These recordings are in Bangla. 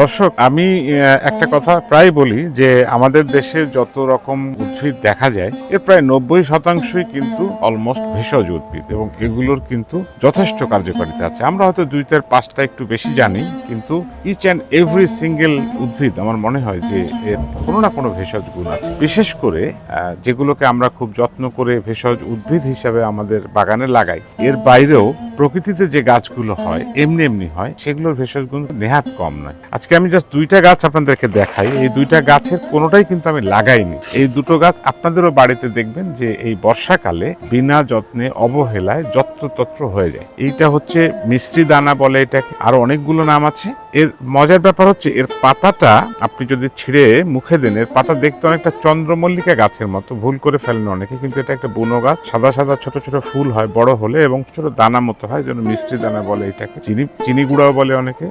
দর্শক আমি একটা কথা প্রায় বলি যে আমাদের দেশে যত রকম উদ্ভিদ দেখা যায় এর প্রায় নব্বই শতাংশই কিন্তু অলমোস্ট ভেষজ উদ্ভিদ এবং এগুলোর কিন্তু যথেষ্ট কার্যকারিতা আছে। আমরা হয়তো দুইটার পাঁচটা একটু বেশি জানি কিন্তু ইচ অ্যান্ড এভরি সিঙ্গেল উদ্ভিদ আমার মনে হয় যে এর কোনো না কোনো ভেষজ গুণ আছে। বিশেষ করে যেগুলোকে আমরা খুব যত্ন করে ভেষজ উদ্ভিদ হিসাবে আমাদের বাগানে লাগাই এর বাইরেও প্রকৃতিতে যে গাছগুলো হয়, এমনি এমনি হয়, সেগুলোর ভেষজ গুণ নেহাত কম নয়। আজকে আমি জাস্ট দুইটা গাছ আপনাদেরকে দেখাই। এই দুইটা গাছের কোনোটাই কিন্তু আমি লাগাইনি। এই দুটো গাছ আপনাদেরও বাড়িতে দেখবেন যে এই বর্ষাকালে বিনা যত্নে অবহেলায় যত্রতত্র হয়ে যায়। এইটা হচ্ছে মিশ্রি দানা বলে এটাকে। আরও অনেকগুলো নাম আছে। এর মজার ব্যাপার হচ্ছে, এর পাতাটা আপনি যদি ছিঁড়ে মুখে দেন, এর পাতা দেখতে অনেকটা চন্দ্রমল্লিকা গাছের মতো। ভুল করে ফেলেন অনেকে, কিন্তু এটা একটা বুনো গাছ। সাদা সাদা ছোট ছোট ফুল হয়, বড় হলে এবং ছোট দানা মতো হয় যেন মিষ্টি দানা বলে এটাকে চিনি চিনি গুঁড়াও বলে অনেকে?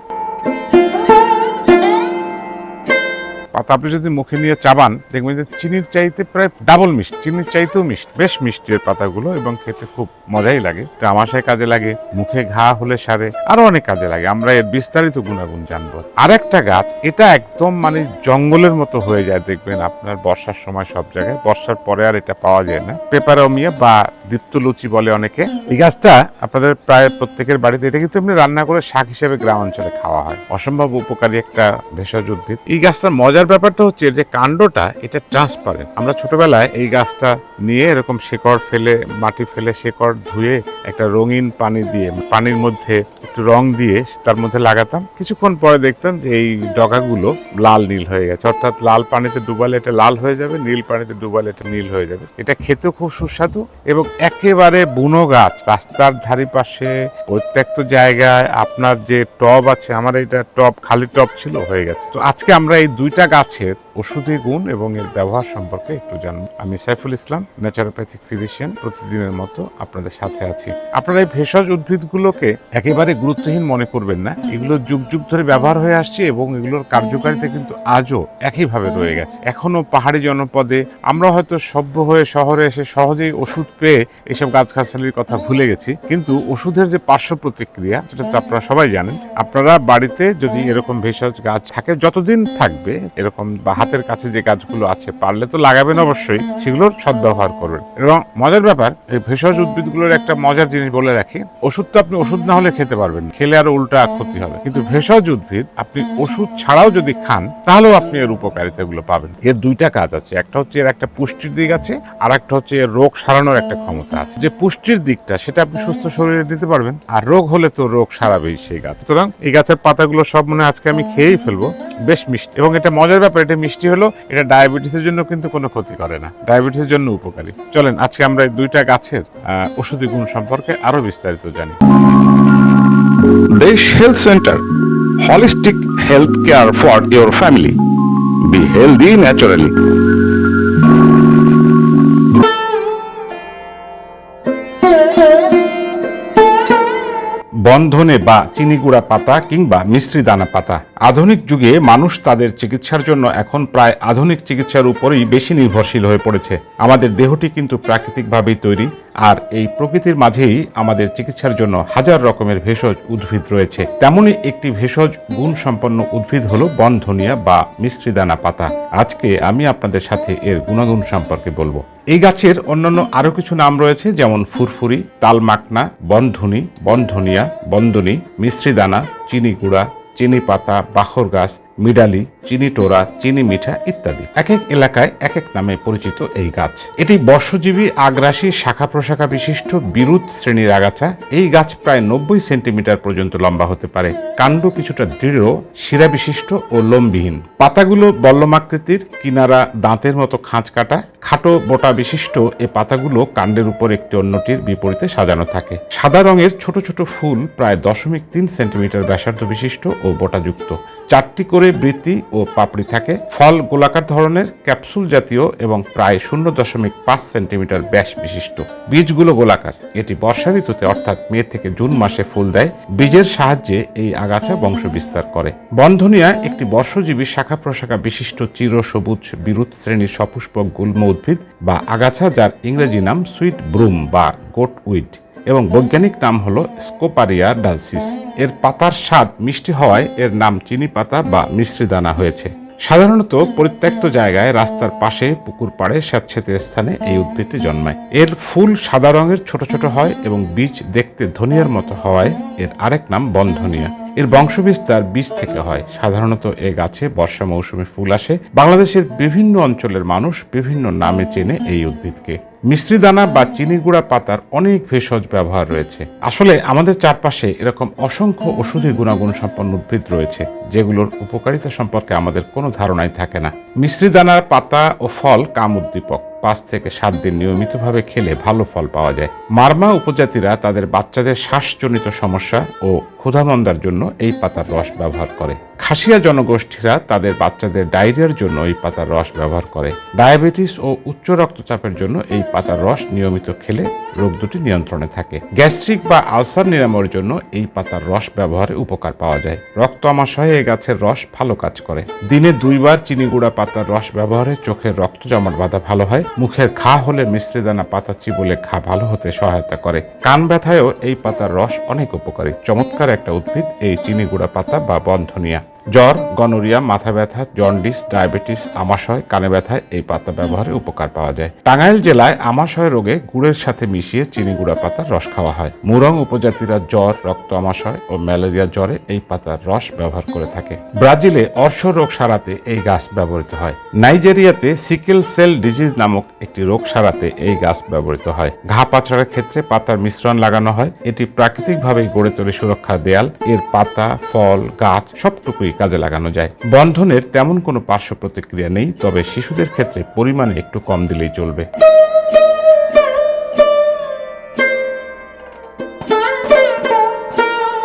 পাতা আপনি যদি মুখে নিয়ে চাবান, দেখবেন যে চিনির চাইতে প্রায় ডাবল মিষ্টি, চিনির চাইতেও মিষ্টি, বেশ মিষ্টি এর পাতাগুলো এবং খেতে খুব মজাই লাগে। আমাশায় কাজে লাগে, মুখে ঘা হলে সারে, আরও অনেক কাজে লাগে। আমরা এর বিস্তারিত গুণাগুণ জানব। আর একটা গাছ, এটা একদম মানে জঙ্গলের মতো হয়ে যায় দেখবেন আপনার বর্ষার সময় সব জায়গায়। বর্ষার পরে আর এটা পাওয়া যায় না। পেপারমিয়া বা দীপ্তলুচি বলে অনেকে। এই গাছটা আপনাদের প্রায় প্রত্যেকের বাড়িতে, এটা কিন্তু এমনি রান্না করে শাক হিসেবে গ্রাম অঞ্চলে খাওয়া হয়। অসম্ভব উপকারী একটা ভেষজ উদ্ভিদ। এই গাছটার মজার ব্যাপারটা হচ্ছে যে কাণ্ডটা এটা ট্রান্সপারেন্ট আমরা ছোটবেলায় এই গাছটা নিয়ে এরকম শেকড় ফেলে, মাটি ফেলে শেকড় ধুয়ে একটা রঙিন পানি দিয়ে, পানির মধ্যে একটু রং দিয়ে তার মধ্যে লাগাতাম। কিছুক্ষণ পরে দেখতাম যে এই ডগাগুলো লাল নীল হয়ে গেছে। অর্থাৎ লাল পানিতে ডুবালে এটা লাল হয়ে যাবে, নীল পানিতে ডুবালে এটা নীল হয়ে যাবে। এটা খেতেও খুব সুস্বাদু এবং একেবারে বুনো গাছ। রাস্তার ধারি পাশে প্রত্যেকটা জায়গায় আপনার যে টব আছে, আমার এটা টব খালি টব ছিল, হয়ে গেছে। তো আজকে আমরা এই দুইটা গাছের ওষুধি গুণ এবং এর ব্যবহার সম্পর্কে একটু জানব। আমি সাইফুল ইসলাম ন্যাচারোপ্যাথিক ফিজিশিয়ান প্রতিদিনের মতো আপনাদের সাথে আছি। আপনারা এই ভেষজ উদ্ভিদগুলোকে একেবারে গুরুত্বহীন মনে করবেন না। এগুলো যুগ যুগ ধরে ব্যবহার হয়ে আসছে এবং এগুলোর কার্যকারিতা কিন্তু আজও একইভাবে রয়ে গেছে। এখনও পাহাড়ি জনপদে আমরা হয়তো সভ্য হয়ে শহরে এসে সহজেই ওষুধ পেয়ে এসব গাছগাছালির কথা ভুলে গেছি। কিন্তু ওষুধের যে পার্শ্ব প্রতিক্রিয়া, সেটা তো আপনারা সবাই জানেন। আপনারা বাড়িতে যদি এরকম ভেষজ গাছ থাকে, যতদিন থাকবে, এরকম বা হাতের কাছে যে গাছগুলো আছে, পারলে তো লাগাবেন অবশ্যই সেগুলোর সদ্ব্যবহার করবেন। এবং মজার ব্যাপার, এই ভেষজ উদ্ভিদগুলোর একটা মজার জিনিস বলে রাখি ওষুধ তো আপনি ওষুধ না হলে খেতে পারবেন খেলে আরও উল্টা ক্ষতি হবে। কিন্তু ভেষজ উদ্ভিদ, আপনি ওষুধ ছাড়াও যদি খান, তাহলেও আপনি এর উপকারিতাগুলো পাবেন। এর দুইটা কাজ আছে, একটা হচ্ছে এর একটা পুষ্টির দিক আছে আর একটা হচ্ছে এর রোগ সারানোর একটা ক্ষমতা আছে। যে পুষ্টির দিকটা, সেটা আপনি সুস্থ শরীরে দিতে পারবেন, আর রোগ হলে তো রোগ সারাবেই সেই গাছ। সুতরাং এই গাছের পাতাগুলো সব মনে আজকে আমি খেয়েই ফেলব, বেশ মিষ্টি। এবং এটা মজার ব্যাপার, এটা মিষ্টি হলো, এটা ডায়াবেটিসের জন্য কিন্তু কোনো ক্ষতি করে না। ডায়াবেটিসের জন্য উপকারী। চলেন, আজকে আমরা এই দুইটা গাছের ওষুধি গুণ সম্পর্কে আরও বিস্তারিত জানি। Desh health centre holistic health care for your family be healthy naturally. বন্ধনে বা চিনিগুড়া পাতা কিংবা মিশ্রি দানা পাতা। আধুনিক যুগে মানুষ তাদের চিকিৎসার জন্য এখন প্রায় আধুনিক চিকিৎসার উপরেই বেশি নির্ভরশীল হয়ে পড়েছে। আমাদের দেহটি কিন্তু প্রাকৃতিকভাবেই তৈরি। আর এই প্রকৃতির মাঝেই আমাদের চিকিৎসার জন্য হাজার রকমের ভেষজ উদ্ভিদ রয়েছে। তেমনই একটি ভেষজ গুণ সম্পন্ন উদ্ভিদ হলো বনধনিয়া বা মিশ্রি দানা পাতা। আজকে আমি আপনাদের সাথে এর গুণাগুণ সম্পর্কে বলব। এই গাছের অন্যান্য আরও কিছু নাম রয়েছে, যেমন ফুরফুরি, তালমাকনা, বনধুনি, বনধনিয়া, বন্দনী, মিশ্রিদানা চিনি গুঁড়া চিনি পাতা বাখর গাছ মিডালি চিনি টোরা, চিনি মিঠা ইত্যাদি। এক এক এলাকায় এক এক নামে পরিচিত এই গাছ। এটি বর্ষজীবী আগ্রাসী শাখা প্রশাখা বিশিষ্ট বিরুৎ শ্রেণির আগাছা। এই গাছ প্রায় নব্বই সেন্টিমিটার পর্যন্ত লম্বা হতে পারে। কাণ্ড কিছুটা দৃঢ়, শিরা বিশিষ্ট ও লোমবিহীন। পাতাগুলো বল্লমাকৃতির, কিনারা দাঁতের মতো খাঁচ কাটা। খাটো বোটা বিশিষ্ট এ পাতাগুলো কাণ্ডের উপর একটি অন্যটির বিপরীতে সাজানো থাকে। সাদা রঙের ছোট ছোট ফুল প্রায় দশমিক তিন সেন্টিমিটার ব্যাসার্ধ বিশিষ্ট ও বোটাযুক্ত। চারটি করে বৃত্তি ও পাপড়ি থাকে। ফল গোলাকার ধরনের, ক্যাপসুল জাতীয় এবং প্রায় শূন্য দশমিক পাঁচ সেন্টিমিটার ব্যাস বিশিষ্ট। বীজগুলো গোলাকার। এটি বর্ষা ঋতুতে, অর্থাৎ মে থেকে জুন মাসে ফুল দেয়। বীজের সাহায্যে এই আগাছা বংশ বিস্তার করে। বন্ধনিয়া একটি বর্ষজীবী শাখা প্রশাখা বিশিষ্ট চির সবুজ বিরুৎ শ্রেণির সপুষ্পক গুল্ম উদ্ভিদ বা আগাছা যার ইংরেজি নাম সুইট ব্রুম বা গোট উইড এবং বৈজ্ঞানিক নাম হলো স্কোপারিয়া ডালসিস এর পাতার স্বাদ মিষ্টি হওয়ায় এর নাম চিনি পাতা বা মিশ্রি দানা হয়েছে। সাধারণত পরিত্যক্ত জায়গায় রাস্তার পাশে, পুকুর পাড়ে স্যাঁতস্যাঁতে স্থানে এই উদ্ভিদটি জন্মায়। এর ফুল সাদা রঙের, ছোট ছোট হয় এবং বীজ দেখতে ধনিয়ার মতো হওয়ায় এর আরেক নাম বনধনিয়া। এর বংশবিস্তার বীজ থেকে হয়। সাধারণত এ গাছে বর্ষা মৌসুমে ফুল আসে। বাংলাদেশের বিভিন্ন অঞ্চলের মানুষ বিভিন্ন নামে চেনে এই উদ্ভিদকে। মিশ্রি দানা বা চিনি গুঁড়া পাতার অনেক ভেষজ ব্যবহার রয়েছে। আসলে আমাদের চারপাশে এরকম অসংখ্য ওষুধি গুণাগুণ সম্পন্ন উদ্ভিদ রয়েছে, যেগুলোর উপকারিতা সম্পর্কে আমাদের কোনো ধারণাই থাকে না। মিশ্রি দানার পাতা ও ফল কাম উদ্দীপক পাঁচ থেকে সাত দিন নিয়মিতভাবে খেলে ভালো ফল পাওয়া যায়। মারমা উপজাতিরা তাদের বাচ্চাদের শ্বাসজনিত সমস্যা ও ক্ষুধামন্দার জন্য এই পাতার রস ব্যবহার করে। খাসিয়া জনগোষ্ঠীরা তাদের বাচ্চাদের ডায়রিয়ার জন্য এই পাতার রস ব্যবহার করে। ডায়াবেটিস ও উচ্চ রক্তচাপের জন্য এই পাতার রস নিয়মিত খেলে রোগ দুটি নিয়ন্ত্রণে থাকে। গ্যাস্ট্রিক বা আলসার নিরাময়ের জন্য এই পাতার রস ব্যবহারে উপকার পাওয়া যায়। রক্ত আমাশয়ে এই গাছের রস ভালো কাজ করে। দিনে দুইবার চিনি গুঁড়া পাতার রস ব্যবহারে চোখের রক্ত জমাট বাঁধা ভালো হয়। মুখের ঘা হলে মিশ্রি দানা পাতা চিবলে ঘা ভালো হতে সহায়তা করে। কান ব্যথায়ও এই পাতার রস অনেক উপকারী। চমৎকার একটা উদ্ভিদ, এই চিনি গুঁড়া পাতা বা বন্ধনিয়া। জ্বর, গনোরিয়া, মাথা ব্যথা, জন্ডিস, ডায়াবেটিস, আমাশয়, কানে ব্যথায় এই পাতা ব্যবহারে উপকার পাওয়া যায়। টাঙ্গাইল জেলায় আমাশয় রোগে গুড়ের সাথে মিশিয়ে চিনি গুঁড়া পাতার রস খাওয়া হয়। মুরং উপজাতিরা জ্বর, রক্ত আমাশয় ও ম্যালেরিয়া জ্বরে এই পাতার রস ব্যবহার করে থাকে। ব্রাজিলে অর্শ রোগ সারাতে এই গাছ ব্যবহৃত হয়। নাইজেরিয়াতে সিকেল সেল ডিজিজ নামক একটি রোগ সারাতে এই গাছ ব্যবহৃত হয়। ঘা পাচারের ক্ষেত্রে পাতার মিশ্রণ লাগানো হয়। এটি প্রাকৃতিকভাবেই গড়ে তোলে সুরক্ষা দেয়াল। এর পাতা, ফল, গাছ সবটুকুই কাজে লাগানো যায়। বন্ধনের তেমন কোনো পার্শ্ব প্রতিক্রিয়া নেই, তবে শিশুদের ক্ষেত্রে পরিমাণে একটু কম দিলেই চলবে।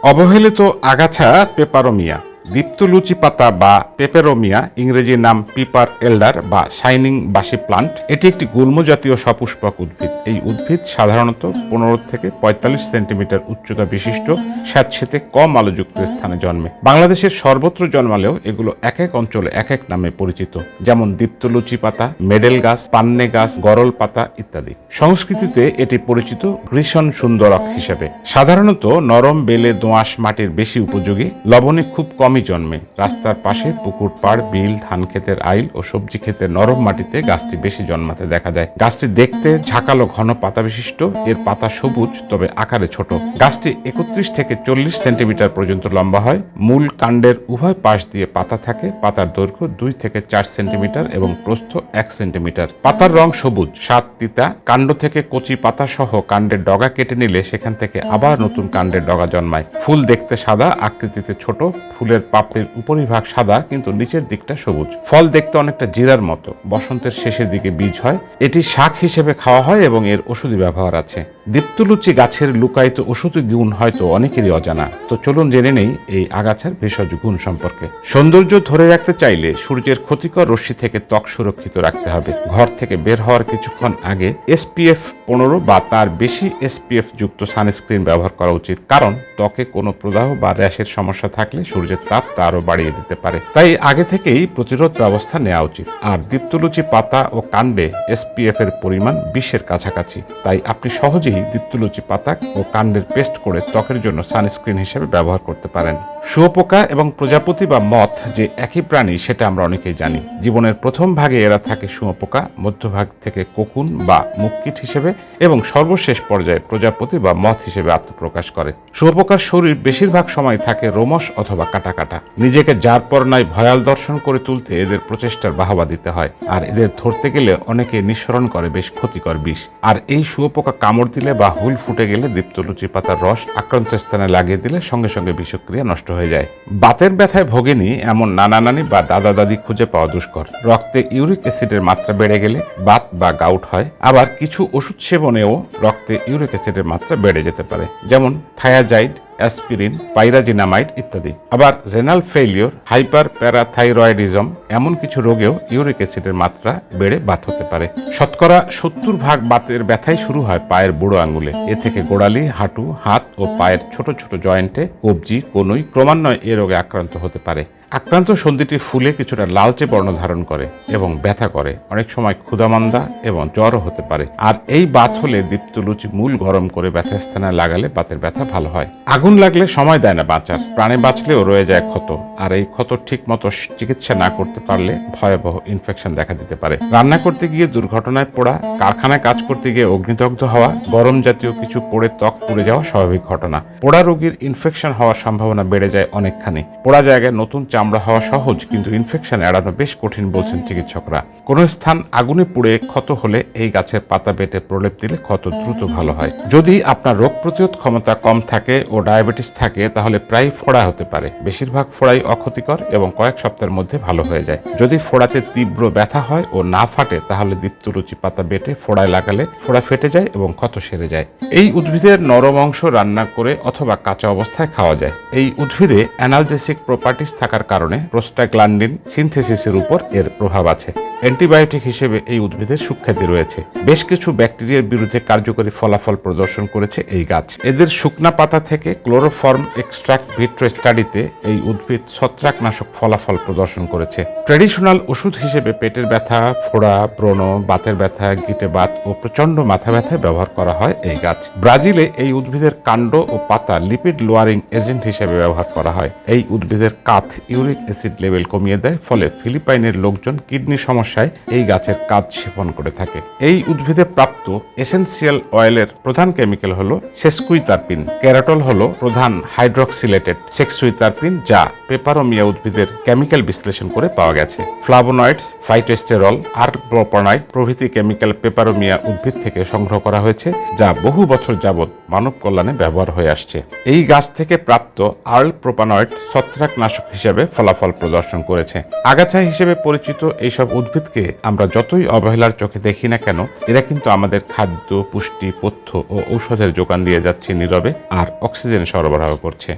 অবহেলিত আগাছা পেপারোমিয়া। দীপ্তলুচি পাতা বা পেপেরোমিয়া, ইংরেজি নাম পিপার এল্ডার বা শাইনিং বাসি প্লান্ট, এটি একটি গুল্ম জাতীয় সপুষ্পক উদ্ভিদ। এই উদ্ভিদ সাধারণত পনেরো থেকে পঁয়তাল্লিশ সেন্টিমিটার উচ্চতা বিশিষ্ট, স্যাঁতসেতে কম আলোযুক্ত স্থানে জন্মে। বাংলাদেশের সর্বত্র জন্মালেও এগুলো এক এক অঞ্চলে এক এক নামে পরিচিত, যেমন দীপ্তলুচি পাতা, মেডেল গাছ, পান্নে গাছ, গরল পাতা ইত্যাদি। সংস্কৃতিতে এটি পরিচিত গ্রীষণ সুন্দরক হিসেবে। সাধারণত নরম বেলে দোঁয়াশ মাটির বেশি উপযোগী, লবণে খুব কমই জন্মে। রাস্তার পাশে পুকুর পাড়, বিল, ধান ক্ষেতের আইল ও সবজি ক্ষেতের নরম মাটিতে গাছটি বেশি জন্মাতে দেখা যায়। গাছটি দেখতে ঝাঁকালো ঘন পাতা বিশিষ্ট, এর পাতা সবুজ, তবে আকারে ছোট। গাছটি একত্রিশ থেকে চল্লিশ সেন্টিমিটার পর্যন্ত লম্বা হয়। মূল কাণ্ডের উভয় পাশ দিয়ে পাতা থাকে। পাতার দৈর্ঘ্য দুই থেকে চার সেন্টিমিটার এবং প্রস্থ এক সেন্টিমিটার। পাতার রং সবুজ, সাত তিতা। কাণ্ড থেকে কচি পাতা সহ কাণ্ডের ডগা কেটে নিলে সেখান থেকে আবার নতুন কাণ্ডের ডগা জন্মায়। ফুল দেখতে সাদা, আকৃতিতে ছোট। ফুলের পাপড়ির উপরিভাগ সাদা, কিন্তু নিচের দিকটা সবুজ। ফল দেখতে অনেকটা জিরার মতো। বসন্তের শেষের দিকে বীজ হয়। এটি শাক হিসেবে খাওয়া হয় এবং এর ওষুধি ব্যবহার আছে। দীপ্তলুচি গাছের লুকায়িত ওষুধি গুণ হয়তো অনেকেরই অজানা। তো চলুন জেনে নেই এই আগাছার ভেষজ গুণ সম্পর্কে। সৌন্দর্য ধরে রাখতে চাইলে সূর্যের ক্ষতিকর রশ্মি থেকে ত্বক সুরক্ষিত রাখতে হবে। ঘর থেকে বের হওয়ার কিছুক্ষণ আগে এসপিএফ পনেরো বা তার বেশি এসপিএফ যুক্ত সানস্ক্রিন ব্যবহার করা উচিত। কারণ ত্বকে কোনো প্রদাহ বা র্যাশের সমস্যা থাকলে সূর্যের তাপ তা আরও বাড়িয়ে দিতে পারে। তাই আগে থেকেই প্রতিরোধ ব্যবস্থা নেওয়া উচিত। আর দীপ্তলুচি পাতা ও কাণ্ডে এসপিএফ এর পরিমাণ বিশের কাছাকাছি। তাই আপনি সহজেই দীপ্তলুচি পাতা ও কাণ্ডের পেস্ট করে ত্বকের জন্য সানস্ক্রিন হিসেবে ব্যবহার করতে পারেন। শুয়োপোকা এবং প্রজাপতি বা মথ যে একই প্রাণী, সেটা আমরা অনেকেই জানি। জীবনের প্রথম ভাগে এরা থাকে শুয়োপোকা, মধ্যভাগ থেকে কোকুন বা মুক্কিট হিসেবে এবং সর্বশেষ পর্যায়ে প্রজাপতি বা মথ হিসেবে আত্মপ্রকাশ করে। শুয়োপোকার শরীর বেশিরভাগ সময় থাকে রোমস অথবা কাটা কাটা নিজেকে যার পর নয় ভয়াল দর্শন করে তুলতে এদের প্রচেষ্টার বাহবা দিতে হয়, আর এদের ধরতে গেলে অনেকে নিঃসরণ করে বেশ ক্ষতিকর বিষ। আর এই শুয়োপোকা কামড় দিলে বা হুল ফুটে গেলে দীপ্তলুচি পাতার রস আক্রান্ত স্থানে লাগিয়ে দিলে সঙ্গে সঙ্গে বিষক্রিয়া নষ্ট হয়ে যায়। বাতের ব্যথায় ভোগেনি এমন নানা নানি বা দাদা দাদি খুঁজে পাওয়া দুষ্কর। রক্তে ইউরিক অ্যাসিডের মাত্রা বেড়ে গেলে বাত বা গাউট হয়। আবার কিছু ওষুধ সেবনেও রক্তে ইউরিক অ্যাসিডের মাত্রা বেড়ে যেতে পারে। যেমন থায়াজাইড অ্যাসপিরিন পাইরাজিনামাইড ইত্যাদি। আবার রেনাল ফেইলিওর হাইপার প্যারাথাইরয়েডিজম এমন কিছু রোগেও ইউরিক অ্যাসিডের মাত্রা বেড়ে বাত হতে পারে। শতকরা সত্তর ভাগ বাতের ব্যথাই শুরু হয় পায়ের বুড়ো আঙুলে। এ থেকে গোড়ালি, হাঁটু, হাত ও পায়ের ছোট ছোট জয়েন্টে কবজি, কনুই ক্রমান্বয়ে এ রোগে আক্রান্ত হতে পারে। আক্রান্ত সন্ধিটি ফুলে কিছুটা লালচে বর্ণ ধারণ করে এবং ব্যথা করে। অনেক সময় ক্ষুধামান্দা এবং জ্বরও হতে পারে। আর এই বাত হলে দীপ্তলুচি মূল গরম করে ব্যথা স্থানে লাগালে বাতের ব্যথা ভালো হয়। আগুন লাগলে সময় দেয় না বাঁচার। প্রাণে বাঁচলেও রয়ে যায় ক্ষত। আর এই ক্ষত ঠিক মতো চিকিৎসা না করতে পারলে ভয়াবহ ইনফেকশন দেখা দিতে পারে। রান্না করতে গিয়ে দুর্ঘটনায় পড়া, কারখানায় কাজ করতে গিয়ে অগ্নিদগ্ধ হওয়া, গরম জাতীয় কিছু পড়ে ত্বক পুড়ে যাওয়া স্বাভাবিক ঘটনা। পোড়া রোগীর ইনফেকশন হওয়ার সম্ভাবনা বেড়ে যায় অনেকখানি। পোড়া জায়গায় নতুন চামড়া হওয়া সহজ, কিন্তু ইনফেকশন এড়ানো বেশ কঠিন বলছেন চিকিৎসকরা। কোনো স্থান আগুনে পুড়ে ক্ষত হলে এই গাছের পাতা বেটে প্রলেপ দিলে ক্ষত দ্রুত ভালো হয়। যদি আপনার রোগ প্রতিরোধ ক্ষমতা কম থাকে ও ডায়াবেটিস থাকে, তাহলে প্রায় ফোড়া হতে পারে। বেশিরভাগ ফোড়াই অক্ষতিকর এবং কয়েক সপ্তাহের মধ্যে ভালো হয়ে যায়। যদি ফোড়াতে তীব্র ব্যথা হয় ও না ফাটে, তাহলে দীপ্তরুচি পাতা বেটে ফোড়ায় লাগালে ফোড়া ফেটে যায় এবং ক্ষত সেরে যায়। এই উদ্ভিদের নরম অংশ রান্না করে অথবা কাঁচা অবস্থায় খাওয়া যায়। এই উদ্ভিদে অ্যানালজেসিক প্রপার্টিস থাকার কারণে প্রোস্টাগ্লান্ডিন সিনথেসিসের উপর এর প্রভাব আছে। অ্যান্টিবায়োটিক হিসেবে এই উদ্ভিদের সুখ্যাতি রয়েছে। বেশ কিছু ব্যাকটেরিয়ার বিরুদ্ধে কার্যকরী ফলাফল প্রদর্শন করেছে এই গাছ। এদের শুকনা পাতা থেকে ক্লোরোফর্ম এক্সট্রাক্ট ভিট্রো স্টাডিতে এই উদ্ভিদ ছত্রাকনাশক ফলাফল প্রদর্শন করেছে। ট্র্যাডিশনাল ওষুধ হিসেবে পেটের ব্যথা, ফোড়া, ব্রণ, বাতের ব্যথা, গিটে বাত ও প্রচণ্ড মাথা ব্যথায় ব্যবহার করা হয় এই গাছ। ব্রাজিলে এই উদ্ভিদের কাণ্ড ও পাতা লিপিড লোয়ারিং এজেন্ট হিসেবে ব্যবহার করা হয়। এই উদ্ভিদের কাথ ইউরিক অ্যাসিড লেভেল কমিয়ে দেয়, ফলে ফিলিপাইনের লোকজন কিডনি সমস্যায় এই গাছের কাজ সেবন করে থাকে। এই উদ্ভিদে প্রাপ্ত এসেনশিয়াল অয়েলের প্রধান কেমিক্যাল হলো সেসকুইতারপিন ক্যারাটল হলো প্রধান হাইড্রক্সিলেটেড সেক্সুইতারপিন যা পেপারোমিয়া উদ্ভিদের কেমিক্যাল বিশ্লেষণ করে পাওয়া গেছে। ফ্লাভোনয়েডস ফাইটোস্টেরল আর্টপ্রোপনাইট প্রভৃতি কেমিক্যাল পেপারোমিয়া উদ্ভিদ থেকে সংগ্রহ করা হয়েছে, যা বহু বছর যাবৎ মানব কল্যাণে ব্যবহার হয়ে আসছে। এই গাছ থেকে প্রাপ্ত আর্ল প্রোপানয়েড ছত্রাকনাশক হিসেবে ফলাফল প্রদর্শন করেছে। আগাছা হিসেবে পরিচিত এইসব উদ্ভিদকে আমরা যতই অবহেলার চোখে দেখি না কেন, এরা কিন্তু আমাদের খাদ্য, পুষ্টি, পথ্য ও ঔষধের যোগান দিয়ে যাচ্ছে নীরবে আর অক্সিজেন সরবরাহ করছে।